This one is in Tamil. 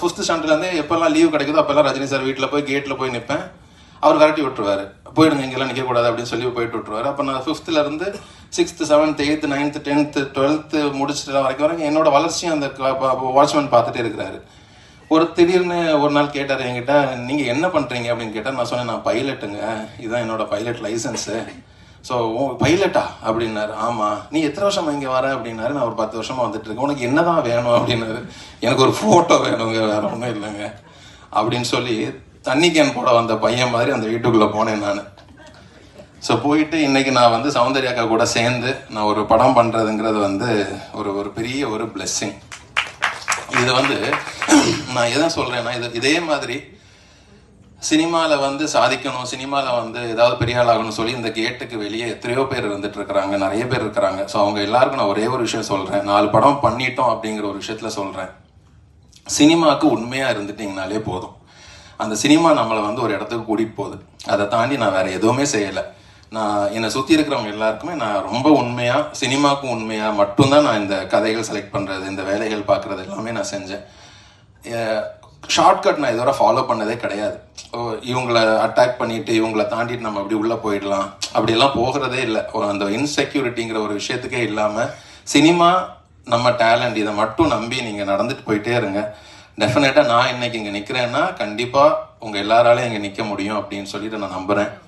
ஃபிஃப்த் ஸ்டாண்டர்ட்லேருந்து எப்பெல்லாம் லீவ் கிடைக்குதோ அப்போல்லாம் ரஜினி சார் வீட்டில் போய் கேட்டில் போய் நிற்பேன் அவர் கரட்டி விட்டுருவார். போயிடுங்க இங்கெல்லாம் நிற்கக்கூடாது அப்படின்னு சொல்லி போயிட்டு விட்டுருவாரு. அப்போ நான் ஃபிஃப்த்தில் இருந்து sixth seventh eighth ninth tenth twelfth முடிச்சுட்டு வரைக்கும் வரைக்கும் என்னோட வளர்ச்சியும் அந்த வாட்ச்மேன் பார்த்துட்டே இருக்கிறாரு. ஒரு திடீர்னு ஒரு நாள் கேட்டார் என்கிட்ட நீங்கள் என்ன பண்ணுறீங்க அப்படின்னு கேட்டால் நான் சொன்னேன் நான் பைலட்டுங்க இதுதான் என்னோட பைலட் லைசன்ஸு ஸோ பைலட்டா அப்படின்னாரு. ஆமாம் நீ எத்தனை வருஷமா இங்கே வர? அப்படின்னாரு. நான் ஒரு பத்து வருஷமா வந்துட்டு இருக்கேன். உனக்கு என்னதான் வேணும்? அப்படின்னாரு. எனக்கு ஒரு ஃபோட்டோ வேணுங்க. வேற ஒன்றும் இல்லைங்க. அப்படின்னு சொல்லி தண்ணி கேன் போட வந்த பையன் மாதிரி அந்த வீட்டுக்குள்ளே போனேன் நான். ஸோ போயிட்டு இன்றைக்கி நான் வந்து சௌந்தர்யாக்கா கூட சேர்ந்து நான் ஒரு படம் பண்ணுறதுங்கிறது வந்து ஒரு ஒரு பெரிய ஒரு பிளெஸ்ஸிங் இது வந்து நான் எதை சொல்கிறேன்னா இது இதே மாதிரி சினிமாவில் வந்து சாதிக்கணும் சினிமாவில் வந்து ஏதாவது பெரிய ஆள் ஆகணும்னு சொல்லி இந்த கேட்டுக்கு வெளியே எத்தனையோ பேர் இருந்துட்டு இருக்கிறாங்க நிறைய பேர் இருக்கிறாங்க. ஸோ அவங்க எல்லாருக்கும் நான் ஒரே ஒரு விஷயம் சொல்கிறேன் நாலு படம் பண்ணிட்டோம் அப்படிங்கிற ஒரு விஷயத்தில் சொல்கிறேன் சினிமாவுக்கு உண்மையாக இருந்துட்டீங்கனாலே போதும். அந்த சினிமா நம்மளை வந்து ஒரு இடத்துக்கு கூட்டிகிட்டு போகுது. அதை தாண்டி நான் வேற எதுவுமே செய்யலை. நான் என்னை சுற்றி இருக்கிறவங்க எல்லாருக்குமே நான் ரொம்ப உண்மையாக சினிமாவுக்கும் உண்மையாக மட்டும்தான் நான் இந்த கதைகள் செலக்ட் பண்ணுறது இந்த வேலைகள் பார்க்குறது எல்லாமே நான் செஞ்சேன். ஷார்ட்கட் நான் இதோட ஃபாலோ பண்ணதே கிடையாது. ஓ, இவங்கள அட்டாக் பண்ணிட்டு இவங்களை தாண்டிட்டு நம்ம அப்படி உள்ளே போயிடலாம். அப்படியெல்லாம் போகிறதே இல்லை. அந்த இன்செக்யூரிட்டிங்கிற ஒரு விஷயத்துக்கே இல்லாமல் சினிமா நம்ம டேலண்ட் இதை மட்டும் நம்பி நீங்கள் நடந்துட்டு போயிட்டே இருங்க. டெஃபினட்டாக நான் இன்னைக்கு இங்கே நிற்கிறேன்னா கண்டிப்பாக உங்கள் எல்லாராலையும் இங்கே நிற்க முடியும் அப்படின்னு சொல்லிட்டு நான் நம்புகிறேன்